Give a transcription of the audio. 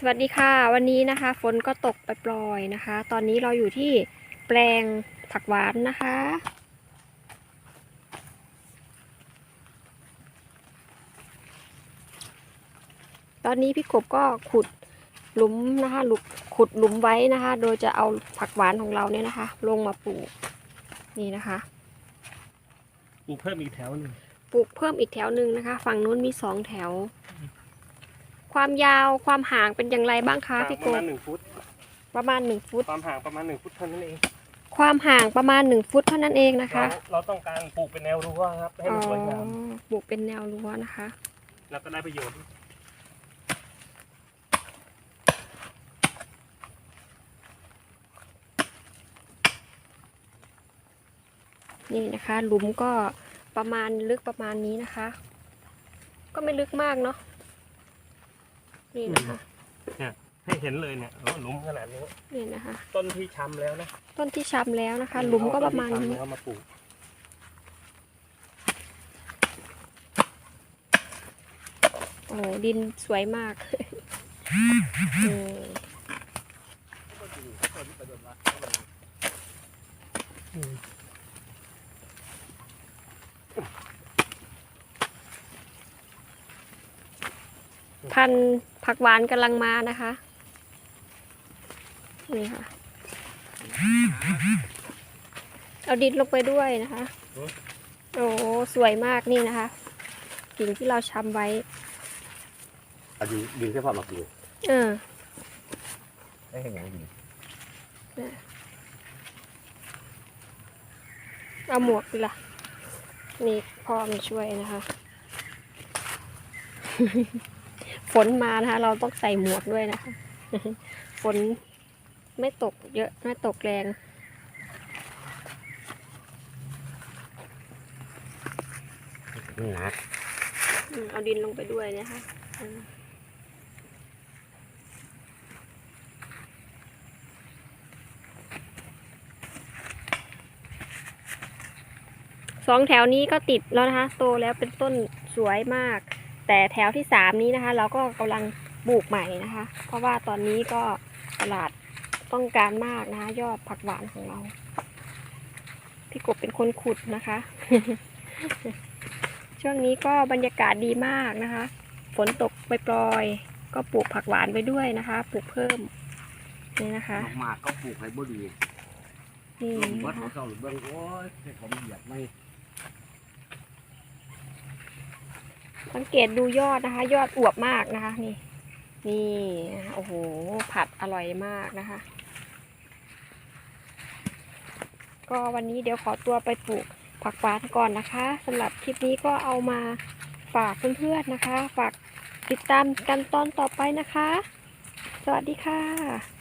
สวัสดีค่ะวันนี้นะคะฝนก็ตกไปปล่อยๆนะคะ ตอนนี้เราอยู่ที่แปลงผักหวานนะคะ ตอนนี้พี่กบก็ขุดหลุมนะคะหลุมขุดหลุมไว้นะคะ โดยจะเอาผักหวานของเราเนี่ยนะคะ ลงมาปลูกนี่นะคะปลูกเพิ่มอีกแถวหนึ่งปลูกเพิ่มอีกแถวหนึ่งนะคะ ฝั่งนู้นมีสองแถว ความยาวความห่างเป็นอย่างไรบ้างคะพี่ปกระบมาณหนึ่งฟุต ประมาณหนึ่งฟุต ความห่างประมาณหนึ่งฟุตเท่านั้นเอง ความห่างประมาณหนึ่งฟุตเท่านั้นเองนะคะ เราเราต้องการปลูกเป็นแนวรั้วครับให้อ๋มันอสวยงามปลูกเป็นแนวรั้วนะคะ แล้วก็ได้ประโยชน์นี่นะคะหลุมก็ประมาณลึกประมาณนี้นะคะ ก็ไม่ลึกมากเนาะ นี่นะคะให้เห็นเลยเนี่ยอ๋อหลุมขนาดนี้นี่นะคะ ต้นที่ช้ำแล้วนะต้นที่ช้ำแล้วนะคะ หลุมก็ประมาณต้นนี้ที่ช้ำแล้วมาปลูกโอ้ดินสวยมากอืม พันธุ์ผักหวานกำลังมานะคะ นี่ค่ะ เอาดินลงไปด้วยนะคะ โอ้สวยมากนี่นะคะกิ่งที่เราชำไว้อันนี้ดินแค่พอมาปลูกเออได้แค่อย่างดีเอาหมวกดีละนี่พ่อมาช่วยนะคะ ฝนมานะคะ เราต้องใส่หมวกด้วยนะคะ ฝนไม่ตกเยอะไม่ตกแรงนี่นะอืมเอาดินลงไปด้วยนะคะอืมสองแถวนี้ก็ติดแล้วนะคะ โตแล้วเป็นต้นสวยมาก แต่แถวที่สามนี้นะคะ เราก็กำลังปลูกใหม่นะคะ เพราะว่าตอนนี้ก็ตลาดต้องการมากนะคะ ยอดผักหวานของเรา พี่กบเป็นคนขุดนะคะ ช่วงนี้ก็บรรยากาศดีมากนะคะ ฝนตกปล่อยๆก็ปลูกผักหวานไปด้วยนะคะปลูกเพิ่มนี่นะคะหมากก็ปลูกให้บ่ดีนี่ลมวัดนะคะเขาเข้าหรือเบิ้งโอ้ยให้ผมเหยียบไม่ สังเกตดูยอดนะคะ ยอดอวบมากนะคะ นี่ นี่โอ้โห ผัดอร่อยมากนะคะ ก็วันนี้เดี๋ยวขอตัวไปปลูกผักหวานก่อนนะคะสำหรับคลิปนี้ก็เอามาฝากเพื่อนๆนะคะ ฝากติดตามกันตอนต่อไปนะคะ สวัสดีค่ะ